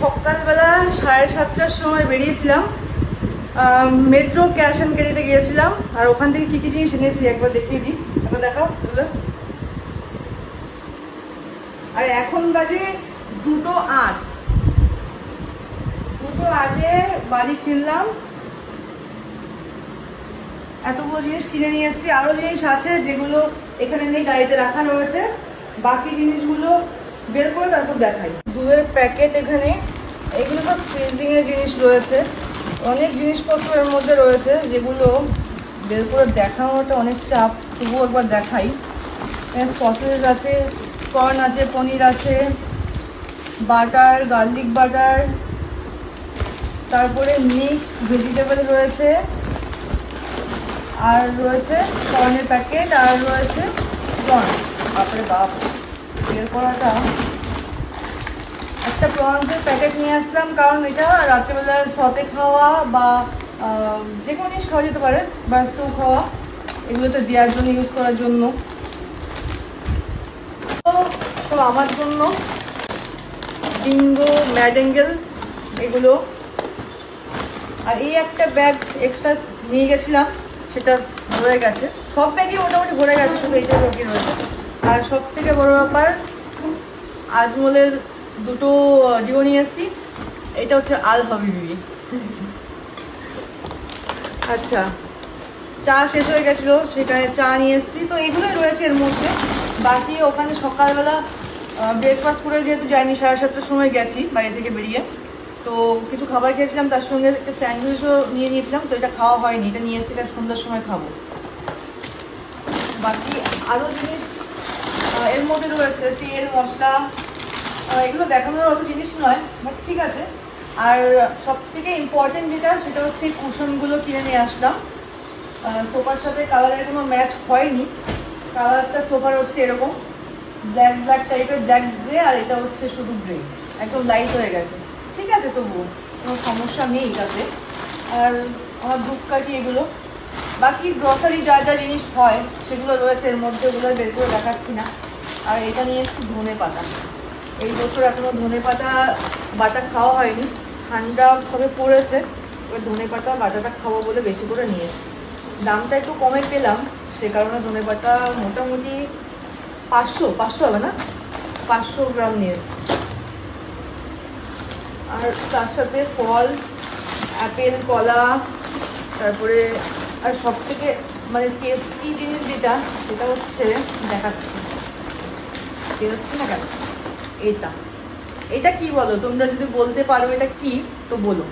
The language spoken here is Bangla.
সকালবেলা সাড়ে সাতটার সময় বেরিয়েছিলাম। মেট্রো ক্যাশ অ্যান্ড ক্যারিতে গিয়েছিলাম। আর ওখান থেকে কী কী জিনিস এনেছি একবার দেখিয়ে দিই। একবার দেখাও এগুলো আর এখন বাজে দুটো আট। দুটো আটে বাড়ি ফিরলাম। এতগুলো জিনিস কিনে নিয়ে এসেছি। আরও জিনিস আছে যেগুলো এখানে নেই, গাড়িতে রাখা রয়েছে। বাকি জিনিসগুলো বের করে তারপর দেখাই। দুধের প্যাকেট এখানে, এগুলো সব ফ্রিজিং এর জিনিস রয়েছে। অনেক জিনিসপত্র এর মধ্যে রয়েছে যেগুলো বের করে দেখানোটা অনেক চাপ। তবুও একবার দেখাই। সসেজ আছে কর্ন আছে, পনির আছে বাটার গার্লিক বাটার তারপরে মিক্স ভেজিটেবল রয়েছে, আর রয়েছে কর্নের প্যাকেট আর রয়েছে প্রন বাপরে বাপ। একটা প্রনসের প্যাকেট নিয়ে আসলাম, কারণ এটা রাত্রেবেলা সতে খাওয়া বা যে কোনো জিনিস খাওয়া যেতে পারে, বা স্টু খাওয়া, এগুলোতে দেওয়ার জন্য ইউজ করার জন্য। সব আমার জন্য বিঙ্গো ম্যাডেঙ্গেল এগুলো। আর এই একটা ব্যাগ এক্সট্রা নিয়ে গেছিলাম, সেটা ভরে গেছে। সব ব্যাগই মোটামুটি ভরে গেছে, শুধু এইটাই বাকি রয়েছে। আর সব থেকে বড় ব্যাপার, আজমলের দুটো ডিও নিয়ে এসেছি। এটা হচ্ছে আল হাবিবি। আচ্ছা চা শেষ হয়ে গেছিল, সেখানে চা নিয়ে এসেছি। তো এগুলোই রয়েছে এর মধ্যে। বাকি ওখানে সকালবেলা ব্রেকফাস্ট করে যেহেতু যাইনি, সাড়ে সাতটার সময় গেছি বাড়ি থেকে বেরিয়ে। তো কিছু খাবার খেয়েছিলাম, তার সঙ্গে একটা স্যান্ডউইচও নিয়ে নিয়েছিলাম, তো এটা খাওয়া হয়নি। এটা নিয়ে এসে সন্ধ্যার সময় খাব। বাকি আরও জিনিস এর মধ্যে রয়েছে তেল, মশলা এগুলো দেখানোর অত জিনিস নয় বাট ঠিক আছে। আর সব থেকে ইম্পর্টেন্ট যেটা, সেটা হচ্ছে কুশনগুলো কিনে নিয়ে আসলাম। সোফার সাথে কালারের কোনো ম্যাচ হয়নি। কালারটা সোফার হচ্ছে এরকম ব্ল্যাক ব্ল্যাক টাইপের ব্ল্যাক গ্রে আর এটা হচ্ছে শুধু গ্রে একদম লাইট হয়ে গেছে। ঠিক আছে তবুও, কোনো সমস্যা নেই তাতে আর আমার ধূপকাঠি এগুলো। বাকি গ্রসারি যা যা জিনিস হয়, সেগুলো রয়েছে, এর মধ্যে ওগুলো বের করে দেখাচ্ছি না। আর এটা নিয়ে এসেছি ধনে পাতা। এই বছর এখনও ধনে পাতা, বাটা খাওয়া হয়নি। ঠান্ডা সবে পড়েছে ওই ধনে পাতা, বাটাটা খাওয়া বলে বেশি করে নিয়ে এসেছি। দামটা একটু কমে পেলাম, সে কারণে ধনে পাতা মোটামুটি পাঁচশো পাঁচশো হবে না? পাঁচশো গ্রাম নিয়ে এসেছি। আর তার সাথে ফল অ্যাপেল কলা, তারপরে আর সব থেকে মানে টেস্টি জিনিস যেটা, সেটা হচ্ছে দেখাচ্ছি। বেরোচ্ছে না কেন? এটা এটা কি বলো? তোমরা যদি বলতে পারো এটা কি, তো বলো।